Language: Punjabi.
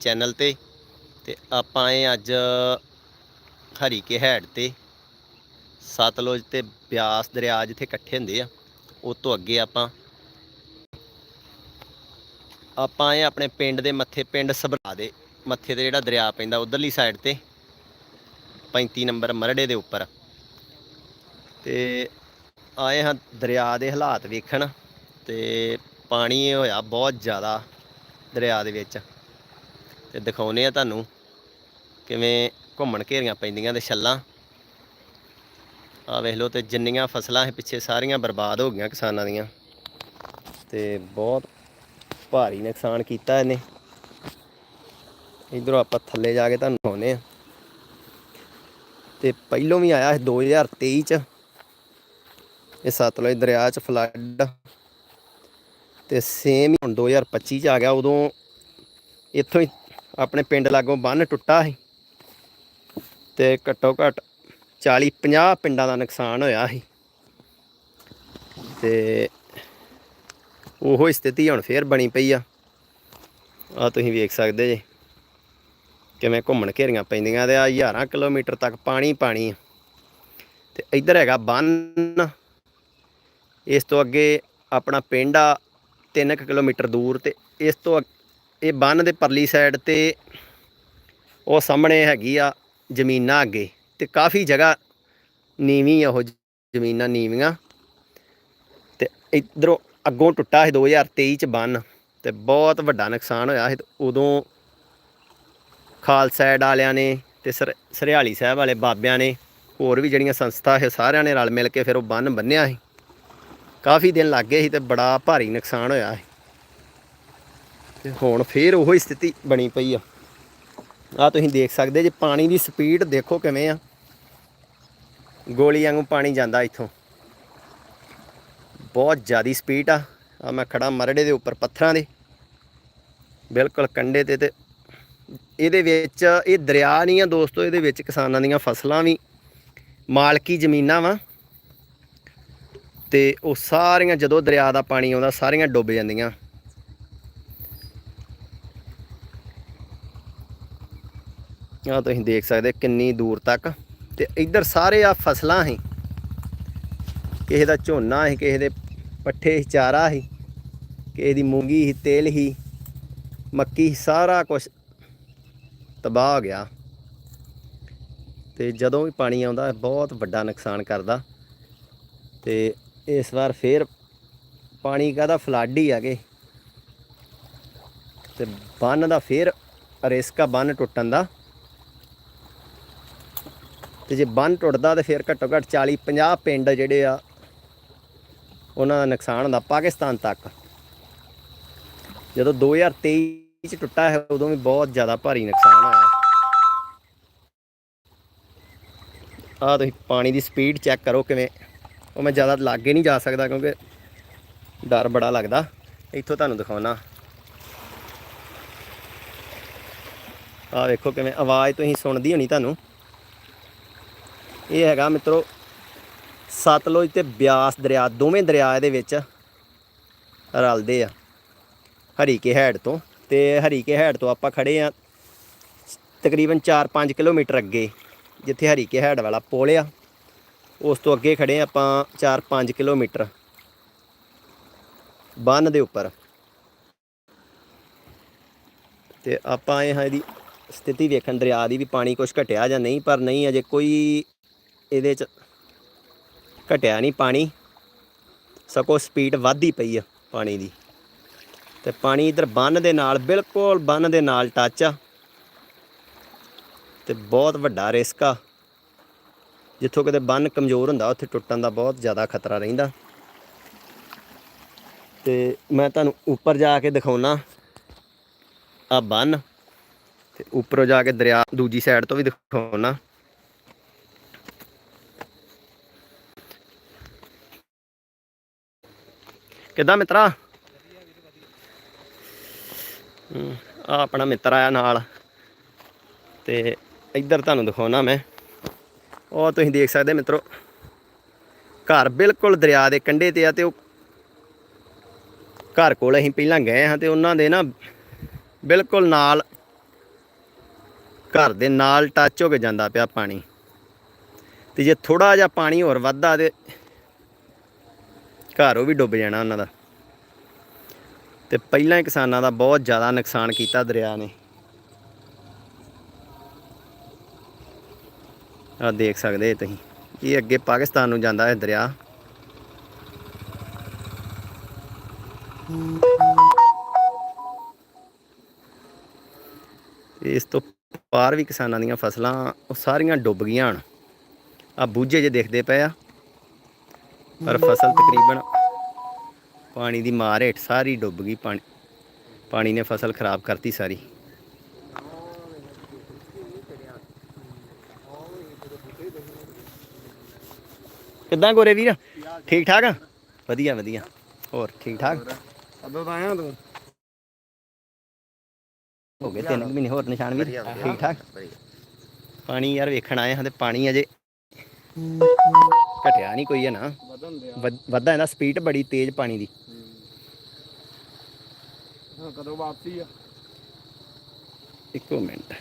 ਚੈਨਲ ਤੇ ਤੇ ਆਪਾਂ ਆਏ ਅੱਜ ਹਰੀਕੇ ਹੈਡ ਤੇ। ਸਤਲੁਜ ਤੇ ਬਿਆਸ ਦਰਿਆ ਜਿੱਥੇ ਇਕੱਠੇ ਹੁੰਦੇ ਆ, ਉਹ ਤੋਂ ਅੱਗੇ ਆਪਾਂ। ਆਪਾਂ ਇਹ ਆਪਣੇ ਪਿੰਡ ਦੇ ਮੱਥੇ, ਪਿੰਡ ਸਭਰਾ ਦੇ ਮੱਥੇ ਤੇ ਜਿਹੜਾ ਦਰਿਆ ਪੈਂਦਾ ਉਧਰਲੀ ਸਾਈਡ ਤੇ 35 ਨੰਬਰ ਮਰੜੇ ਦੇ ਉੱਪਰ। ਤੇ ਆਏ ਹਾਂ ਦਰਿਆ ਦੇ ਹਾਲਾਤ ਵੇਖਣ ਤੇ ਪਾਣੀ ਹੋਇਆ ਬਹੁਤ ਜ਼ਿਆਦਾ ਦਰਿਆ ਦੇ ਵਿੱਚ। ਤੇ ਦਿਖਾਉਨੇ ਆ ਤੁਹਾਨੂੰ ਕਿਵੇਂ ਘੁੰਮਣ ਘੇਰੀਆਂ ਪੈਂਦੀਆਂ ਤੇ ਛੱਲਾਂ। ਆ ਵੇਖ ਲਓ ਤੇ ਜਿੰਨੀਆਂ ਫਸਲਾਂ ਸੀ ਪਿੱਛੇ ਸਾਰੀਆਂ ਬਰਬਾਦ ਹੋ ਗਈਆਂ ਕਿਸਾਨਾਂ ਦੀਆਂ। ਤੇ ਬਹੁਤ ਭਾਰੀ ਨੁਕਸਾਨ ਕੀਤਾ ਇਹਨੇ। ਇਧਰੋਂ ਆਪਾਂ ਥੱਲੇ ਜਾ ਕੇ ਤੁਹਾਨੂੰ ਦਿਖਾਉਨੇ ਆ। ਤੇ ਪਹਿਲੋਂ ਵੀ ਆਇਆ ਸੀ 2023 ਚ। ਇਹ ਸਤਲੁਜ ਦਰਿਆ ਚ ਫਲੱਡ ਤੇ ਸੇਮ ਹੀ ਹੁਣ 2025 ਚ ਆ ਗਿਆ, ਉਦੋਂ ਇੱਥੋਂ ਹੀ ਆਪਣੇ ਪਿੰਡ ਲਾਗੋਂ ਬੰਨ ਟੁੱਟਾ ਸੀ। ਤੇ ਘੱਟੋ ਘੱਟ 40 50 ਪਿੰਡਾਂ ਦਾ ਨੁਕਸਾਨ ਹੋਇਆ ਸੀ। ਤੇ ਉਹੋ ਸਥਿਤੀ ਹੁਣ ਫੇਰ ਬਣੀ ਪਈ ਆ। ਆ ਤੁਸੀਂ ਵੇਖ ਸਕਦੇ ਜੇ ਕਿਵੇਂ ਘੁੰਮਣ ਘੇਰੀਆਂ ਪੈਂਦੀਆਂ ਤੇ ਆ ਹਜ਼ਾਰਾਂ ਕਿਲੋਮੀਟਰ ਤੱਕ ਪਾਣੀ ਪਾਣੀ ਆ। ਤੇ ਇੱਧਰ ਹੈਗਾ ਬੰਨ। ਇਸ ਤੋਂ ਅੱਗੇ ਆਪਣਾ ਪਿੰਡ ਆ 3 ਕਿਲੋਮੀਟਰ ਦੂਰ ਤੇ ਇਸ ਤੋਂ ਅੱਗ- ਇਹ ਬੰਨ ਦੇ ਪਰਲੀ ਸਾਈਡ ਤੇ ਉਹ ਸਾਹਮਣੇ ਹੈਗੀ ਆ ਜ਼ਮੀਨਾਂ ਅੱਗੇ ਤੇ ਕਾਫੀ ਜਗ੍ਹਾ ਨੀਵੀਂ ਆ ਉਹ ਜ਼ਮੀਨਾਂ ਨੀਵੀਆਂ ਤੇ ਇਧਰੋਂ ਅੱਗੋਂ ਟੁੱਟਾ ਸੀ 2023 ਚ ਬੰਨ ਤੇ ਬਹੁਤ ਵੱਡਾ ਨੁਕਸਾਨ ਹੋਇਆ ਸੀ ਉਦੋਂ ਖਾਲਸਾਇਡ ਵਾਲਿਆਂ ਨੇ ਤੇ ਸਰਿਆਲੀ ਸਾਹਿਬ ਵਾਲੇ ਬਾਬਿਆਂ ਨੇ ਹੋਰ ਵੀ ਜਿਹੜੀਆਂ ਸੰਸਥਾ ਹੈ ਸਾਰਿਆਂ ਨੇ ਰਲ ਮਿਲ ਕੇ ਫਿਰ ਉਹ ਬੰਨ ਬੰਨਿਆ ਸੀ। ਕਾਫੀ ਦਿਨ ਲੱਗ ਗਏ ਸੀ ਤੇ ਬੜਾ ਭਾਰੀ ਨੁਕਸਾਨ ਹੋਇਆ ਸੀ। ਤੇ ਹੁਣ ਫੇਰ ਉਹੀ ਸਥਿਤੀ ਬਣੀ ਪਈ ਆ। ਆ ਤੁਸੀਂ ਦੇਖ ਸਕਦੇ ਜੇ ਪਾਣੀ ਦੀ ਸਪੀਡ ਦੇਖੋ ਕਿਵੇਂ ਆ। ਗੋਲੀ ਵਾਂਗੂ ਪਾਣੀ ਜਾਂਦਾ ਇੱਥੋਂ। ਬਹੁਤ ਜ਼ਿਆਦੀ ਸਪੀਡ ਆ। ਆ ਮੈਂ ਖੜਾ ਮਰੜੇ ਦੇ ਉੱਪਰ ਪੱਥਰਾਂ ਦੇ। ਬਿਲਕੁਲ ਕੰਢੇ ਤੇ ਤੇ ਇਹਦੇ ਵਿੱਚ, ਇਹ ਦਰਿਆ ਨਹੀਂ ਆ ਦੋਸਤੋ, ਇਹਦੇ ਵਿੱਚ ਕਿਸਾਨਾਂ ਦੀਆਂ ਫਸਲਾਂ ਵੀ, ਮਾਲਕੀ ਜ਼ਮੀਨਾਂ ਵਾ। ਤੇ ਉਹ ਸਾਰੀਆਂ ਜਦੋਂ ਦਰਿਆ ਦਾ ਪਾਣੀ ਆਉਂਦਾ, ਸਾਰੀਆਂ ਡੁੱਬ ਜਾਂਦੀਆਂ। ਆ ਤੁਸੀਂ ਦੇਖ ਸਕਦੇ ਕਿੰਨੀ ਦੂਰ ਤੱਕ। ਤੇ ਇੱਧਰ ਸਾਰੇ ਆ ਫਸਲਾਂ ਸੀ। ਕਿਸੇ ਦਾ ਝੋਨਾ ਸੀ, ਕਿਸੇ ਦੇ ਪੱਠੇ ਸੀ, ਚਾਰਾ ਸੀ, ਕਿਸੇ ਦੀ ਮੂੰਗੀ ਸੀ, ਤੇਲ ਹੀ ਮੱਕੀ ਸਾਰਾ ਕੁਝ ਤਬਾਹ ਹੋ ਗਿਆ। ਤੇ ਜਦੋਂ ਵੀ ਪਾਣੀ ਆਉਂਦਾ, ਬਹੁਤ ਵੱਡਾ ਨੁਕਸਾਨ ਕਰਦਾ। ਤੇ ਇਸ ਵਾਰ ਫੇਰ ਪਾਣੀ ਕਾਹਦਾ ਫਲੱਡ ਹੀ ਆਗੇ ਤੇ ਬੰਨ ਦਾ ਫੇਰ ਰਿਸਕ ਆ ਬੰਨ ਟੁੱਟਣ ਦਾ ਤੇ ਜੇ ਬੰਨ ਟੁੱਟਦਾ ਤੇ ਫਿਰ ਘੱਟੋ ਘੱਟ 40 50 ਪਿੰਡ ਜਿਹੜੇ ਆ, ਉਹਨਾਂ ਦਾ ਨੁਕਸਾਨ ਹੁੰਦਾ ਪਾਕਿਸਤਾਨ ਤੱਕ। ਜਦੋਂ 2023 ਚ ਟੁੱਟਾ ਹੈ, ਉਦੋਂ ਵੀ ਬਹੁਤ ਜ਼ਿਆਦਾ ਭਾਰੀ ਨੁਕਸਾਨ ਹੋਇਆ। ਆ ਤੁਸੀਂ ਪਾਣੀ ਦੀ ਸਪੀਡ ਚੈੱਕ ਕਰੋ ਕਿਵੇਂ। ਉਹ ਮੈਂ ਜ਼ਿਆਦਾ ਲਾਗੇ ਨਹੀਂ ਜਾ ਸਕਦਾ ਕਿਉਂਕਿ ਡਰ ਬੜਾ ਲੱਗਦਾ। ਇੱਥੋਂ ਤੁਹਾਨੂੰ ਦਿਖਾਉਣਾ। ਆ ਵੇਖੋ ਕਿਵੇਂ ਆਵਾਜ਼ ਤੁਸੀਂ ਸੁਣਦੀ ਹੋਣੀ ਤੁਹਾਨੂੰ। ਇਹ ਹੈਗਾ ਮਿੱਤਰੋ ਸਤਲੁਜ ਤੇ ਬਿਆਸ ਦਰਿਆ, ਦੋਵੇਂ ਦਰਿਆ ਦੇ ਵਿੱਚ ਰਲਦੇ ਆ ਹਰੀਕੇ ਹੈਡ ਤੋਂ ਤੇ ਹਰੀਕੇ ਹੈਡ ਤੋਂ ਆਪਾਂ ਖੜੇ ਆ ਤਕਰੀਬਨ 4-5 ਕਿਲੋਮੀਟਰ ਅੱਗੇ, ਜਿੱਥੇ ਹਰੀਕੇ ਹੈਡ ਵਾਲਾ ਪੁਲ ਆ। ਉਸ ਤੋਂ ਅੱਗੇ ਖੜੇ ਆ ਆਪਾਂ 4-5 ਕਿਲੋਮੀਟਰ ਬੰਨ ਦੇ ਉੱਪਰ। ਤੇ ਆਪਾਂ ਆਏ ਹਾਂ ਇਹਦੀ ਸਥਿਤੀ ਵੇਖਣ, ਦਰਿਆ ਦੀ ਵੀ ਪਾਣੀ ਕੁਝ ਘਟਿਆ ਜਾਂ ਨਹੀਂ, ਪਰ ਨਹੀਂ, ਅਜੇ ਕੋਈ ਇਹਦੇ ਚ ਘਟਿਆ ਨਹੀਂ ਪਾਣੀ। ਸਗੋਂ ਸਪੀਡ ਵੱਧਦੀ ਪਈ ਆ ਪਾਣੀ ਦੀ। ਤੇ ਪਾਣੀ ਇਧਰ ਬੰਨ ਦੇ ਨਾਲ, ਬਿਲਕੁਲ ਬੰਨ ਦੇ ਨਾਲ ਟੱਚ ਆ। ਤੇ ਬਹੁਤ ਵੱਡਾ ਰਿਸਕ ਆ। ਜਿੱਥੋਂ ਕਿਤੇ ਬੰਨ ਕਮਜ਼ੋਰ ਹੁੰਦਾ, ਉੱਥੇ ਟੁੱਟਣ ਦਾ ਬਹੁਤ ਜ਼ਿਆਦਾ ਖਤਰਾ ਰਹਿੰਦਾ। ਤੇ ਮੈਂ ਤੁਹਾਨੂੰ ਉੱਪਰ ਜਾ ਕੇ ਦਿਖਾਉਣਾ ਆ ਬੰਨ। ਤੇ ਉੱਪਰੋਂ ਜਾ ਕੇ ਦਰਿਆ ਦੂਜੀ ਸਾਈਡ ਤੋਂ ਵੀ ਦਿਖਾਉਣਾ ਕਿੱਦਾਂ ਮਿੱਤਰਾ? ਆ ਆਪਣਾ ਮਿੱਤਰ ਆਇਆ ਨਾਲ। ਤੇ ਇੱਧਰ ਤੁਹਾਨੂੰ ਦਿਖਾਉਣਾ ਮੈਂ। ਉਹ ਤੁਸੀਂ ਦੇਖ ਸਕਦੇ ਮਿੱਤਰੋ। ਘਰ ਬਿਲਕੁਲ ਦਰਿਆ ਦੇ ਕੰਢੇ ਤੇ ਆ ਤੇ ਉਹ ਘਰ ਕੋਲ ਅਸੀਂ ਪਹਿਲਾਂ ਗਏ ਹਾਂ ਤੇ ਉਹਨਾਂ ਦੇ ਨਾ ਬਿਲਕੁਲ ਨਾਲ ਘਰ ਦੇ ਨਾਲ ਟੱਚ ਹੋ ਕੇ ਜਾਂਦਾ ਪਿਆ ਪਾਣੀ। ਤੇ ਜੇ ਥੋੜਾ ਜਿਹਾ ਪਾਣੀ ਹੋਰ ਵੱਧਦਾ ਤੇ ਘਰ ਉਹ ਵੀ ਡੁੱਬ ਜਾਣਾ ਉਹਨਾਂ ਦਾ। ਤੇ ਪਹਿਲਾਂ ਕਿਸਾਨਾਂ ਦਾ ਬਹੁਤ ਜ਼ਿਆਦਾ ਨੁਕਸਾਨ ਕੀਤਾ ਦਰਿਆ ਨੇ। ਆ ਦੇਖ ਸਕਦੇ ਤੁਸੀਂ, ਇਹ ਅੱਗੇ ਪਾਕਿਸਤਾਨ ਨੂੰ ਜਾਂਦਾ ਹੈ ਦਰਿਆ। ਇਸ ਤੋਂ ਪਾਰ ਵੀ ਕਿਸਾਨਾਂ ਦੀਆਂ ਫਸਲਾਂ ਉਹ ਸਾਰੀਆਂ ਡੁੱਬ ਗਈਆਂ ਹਨ ਆ ਬੂਝੇ ਜੇ ਦੇਖਦੇ ਪਏ ਆ। ਪਰ ਫਸਲ ਤਕਰੀਬਨ ਪਾਣੀ ਦੀ ਮਾਰ ਹੇਠ ਸਾਰੀ ਡੁੱਬ ਗਈ ਪਾਣੀ ਪਾਣੀ ਨੇ ਫਸਲ ਖਰਾਬ ਕਰਤੀ ਸਾਰੀ। ਕਿੱਦਾਂ ਗੋਰੇ ਵੀਰ? ਠੀਕ ਠਾਕ? ਵਧੀਆ ਵਧੀਆ। ਹੋਰ ਠੀਕ ਠਾਕ? ਤਾਂ ਆਇਆ ਤੂੰ। ਹੋ ਗਏ ਤਿੰਨ ਕੁ ਮਹੀਨੇ ਹੋਰ ਨਿਸ਼ਾਨ ਵੀਰ? ਠੀਕ ਠਾਕ? ਪਾਣੀ ਯਾਰ ਵੇਖਣ ਆਏ ਹਾਂ ਤੇ ਪਾਣੀ ਅਜੇ ਘਟਿਆ ਨਹੀਂ ਕੋਈ ਹੈ ਨਾ। ਦਿਆ ਵਧ- ਵੱਧਦਾ ਇਹਦਾ ਸਪੀਡ ਬੜੀ ਤੇਜ਼ ਪਾਣੀ ਦੀ। ਹਾਂ ਕਦੋਂ ਵਾਪਸੀ ਆ? ਇੱਕੋ ਮਿੰਟ।